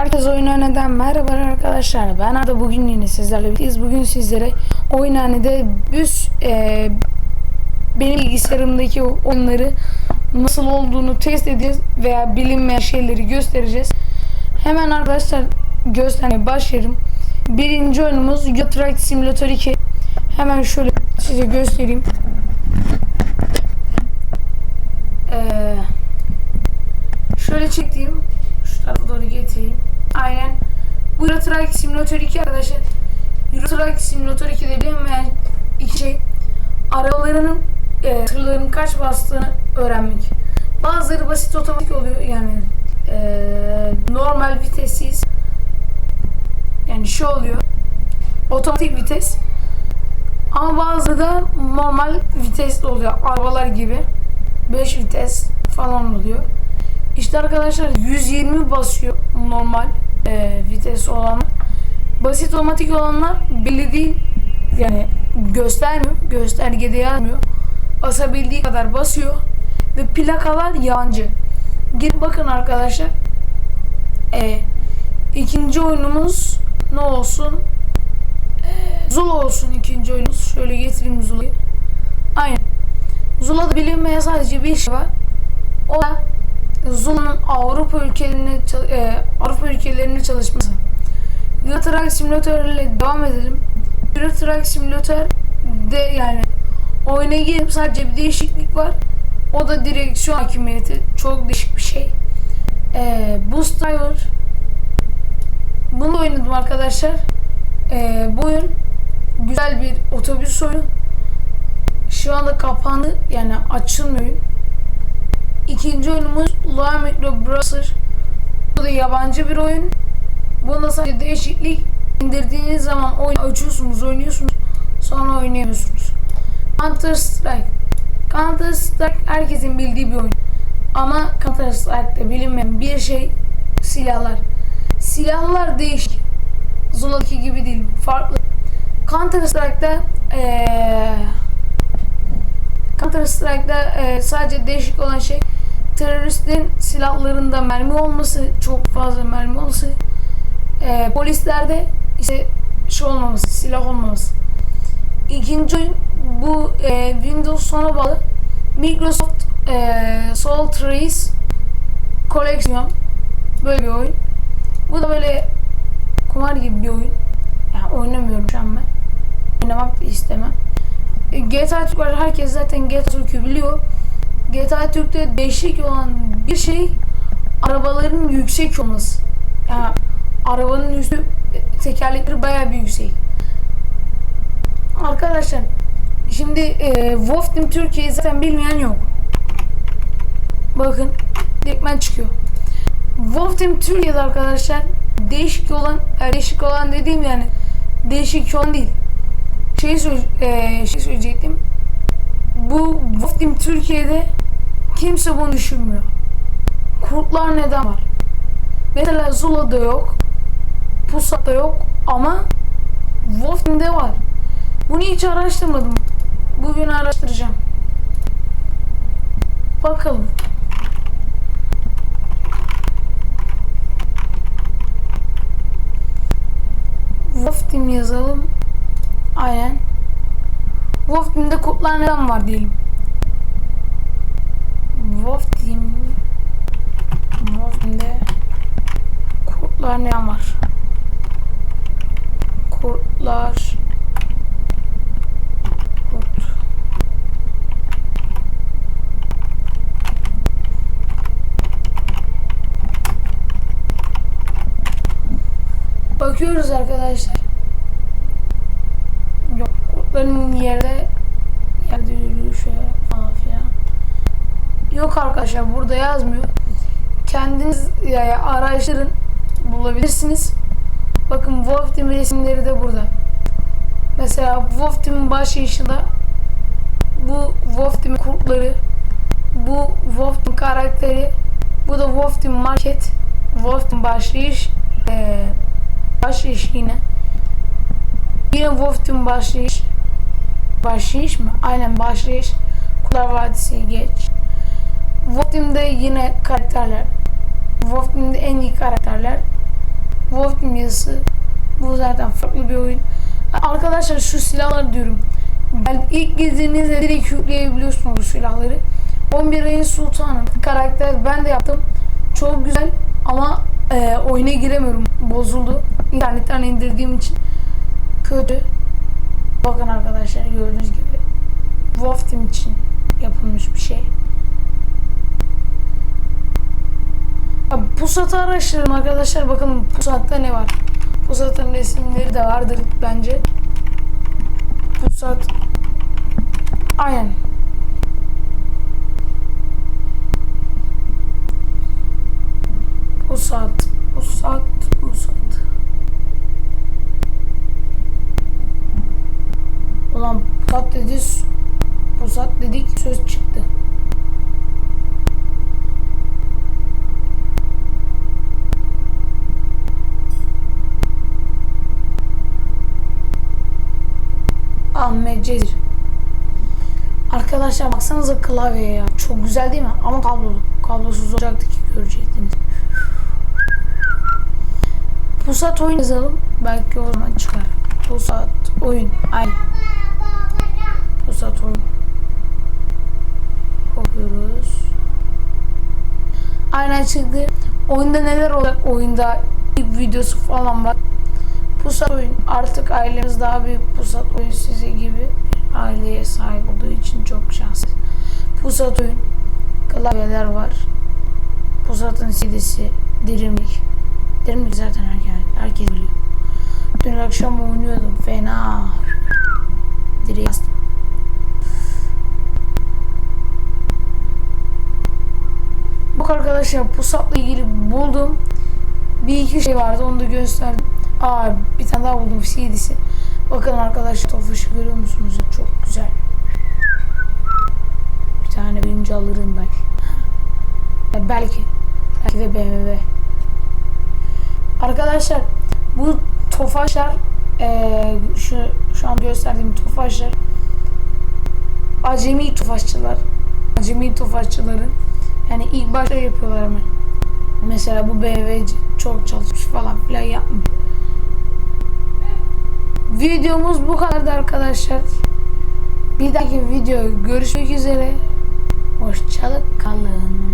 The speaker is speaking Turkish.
Herkes oyunhaneden merhaba arkadaşlar. Ben Arda bugün yine sizlerle birlikteyiz. Bugün sizlere oyunhanede büs e, benim bilgisayarımdaki oyunları nasıl olduğunu test edeceğiz veya bilinmeyen şeyleri göstereceğiz. Hemen arkadaşlar göstermeye başlayalım. Birinci oyunumuz Truck Simulator 2. Hemen şöyle size göstereyim. Eee Şöyle çekeyim. Aynen. Bu Euro Truck Simulator 2 arkadaşlar. Euro Truck Simulator 2'de bilinmeyen iki şey. Arabalarının e, tırların kaç bastığını öğrenmek. Bazıları basit otomatik oluyor yani e, normal vitessiz. Yani şu oluyor. Otomatik vites. Ama bazıları da normal vites oluyor. Arabalar gibi. 5 vites falan oluyor. İşte arkadaşlar 120 basıyor normal e, vites olanlar. Basit otomatik olanlar belli değil. Yani göstermiyor. Göstergede yazmıyor. Basabildiği kadar basıyor. Ve plakalar yancı. Gidin bakın arkadaşlar. E, ikinci oyunumuz ne olsun? E, Zula olsun ikinci oyunumuz. Şöyle getireyim Zula'yı. Aynen. Zula'da bilinmeyen sadece bir şey var. O da Zula'nın Avrupa ülkelerine e, Avrupa ülkelerinde çalışması. Euro Truck Simulator ile devam edelim. Euro Truck Simulator de yani oyuna girip sadece bir değişiklik var. O da direksiyon hakimiyeti. Çok değişik bir şey. E, Boost Driver bunu oynadım arkadaşlar. E, bu oyun güzel bir otobüs oyunu. Şu anda kapandı. Yani açılmıyor. İkinci oyunumuz Lua Micro Browser. Bu da yabancı bir oyun. Bunda sadece değişiklik indirdiğiniz zaman oyun açıyorsunuz, oynuyorsunuz. Sonra oynayamıyorsunuz. Counter Strike. Counter Strike herkesin bildiği bir oyun. Ama Counter Strike'de bilinmeyen bir şey silahlar. Silahlar değişik. Zula'daki gibi değil. Farklı. Counter Strike'da ee, Counter Strike'da ee, sadece değişik olan şey teröristin silahlarında mermi olması, çok fazla mermi olması, e, polislerde ise şey olmaması, silah olmaması. İkinci oyun bu e, Windows sona bağlı Microsoft e, Soul Trace koleksiyon böyle bir oyun. Bu da böyle kumar gibi bir oyun. Yani oynamıyorum şu an ben. Oynamak istemem. E, GTA Türk var. Herkes zaten GTA Türk'ü biliyor. GTA Türk'te değişik olan bir şey arabaların yüksek olması. Yani arabanın üstü tekerlekleri bayağı bir yüksek. Arkadaşlar şimdi e, Wolf Team Türkiye'yi zaten bilmeyen yok. Bakın direktmen çıkıyor. Wolf Team Türkiye'de arkadaşlar değişik olan yani değişik olan dediğim yani değişik olan değil. Şey, e, şey söyleyecektim. Bu Wolf Team Türkiye'de Kimse bunu düşünmüyor. Kurtlar neden var? Mesela Zula'da yok. Pusat'ta yok ama Wolfen'de var. Bunu hiç araştırmadım. Bugün araştıracağım. Bakalım. Wolf Team yazalım. Aynen. Wolf Team'de kurtlar neden var diyelim. Wolf Team Wolf Team'de kurtlar ne var? Kurtlar Kurt Bakıyoruz arkadaşlar. Yok kurtların yerde Yok arkadaşlar burada yazmıyor. Kendiniz yani araştırın bulabilirsiniz. Bakın Wolf Team resimleri de burada. Mesela Wolf Team'in başlayışında bu Wolf Team'in kurtları bu Wolf Team karakteri bu da Wolf Team market Wolf Team başlayış ee, başlayış yine yine Wolf Team başlayış başlayış mı? Aynen başlayış Kurtlar Vadisi geç Wolf Team'de yine karakterler. Wolf Team'de en iyi karakterler. Wolf Team yazısı. Bu zaten farklı bir oyun. Arkadaşlar şu silahlar diyorum. Ben ilk girdiğinizde direkt yükleyebiliyorsunuz bu silahları. 11 ayın sultanı karakter ben de yaptım. Çok güzel ama e, oyuna giremiyorum. Bozuldu. İnternetten indirdiğim için kötü. Bakın arkadaşlar gördüğünüz gibi Wolf Team için yapılmış bir şey. Abi, Pusat'ı araştırın arkadaşlar bakalım Pusat'ta ne var. Pusat'ın resimleri de vardır bence. Pusat Aynen. Pusat Pusat Pusat Ulan Pusat dedi Pusat dedik söz çıktı. Cezir. Arkadaşlar baksanıza klavyeye ya. Çok güzel değil mi? Ama kablolu. Kablosuz olacaktı ki görecektiniz. Pusat oyun yazalım. Belki o zaman çıkar. Pusat oyun. Ay. Pusat oyun. Bakıyoruz. Aynen çıktı. Oyunda neler olacak? Oyunda ilk videosu falan var. Pusat oyun. Artık ailemiz daha büyük. Pusat oyun size gibi aileye sahip olduğu için çok şanslı. Pusat oyun. Klavyeler var. Pusat'ın CD'si. Dirimlik. Dirimlik zaten herkes, herkes biliyor. Dün akşam oynuyordum. Fena. Direğe bastım. Bu arkadaşlar Pusat'la ilgili buldum. Bir iki şey vardı onu da gösterdim. Aa bir tane daha buldum CD'si. Bakın arkadaşlar Tofaş'ı görüyor musunuz? Çok güzel. Bir tane birinci alırım belki. Ya belki. Belki de BMW. Arkadaşlar bu Tofaşlar eee, şu, şu an gösterdiğim Tofaşlar acemi Tofaşçılar. Acemi Tofaşçıların yani ilk başta yapıyorlar hemen. Mesela bu BMW çok çalışmış falan filan yapmıyor. Videomuz bu kadardı arkadaşlar. Bir dahaki video görüşmek üzere. Hoşçakalın.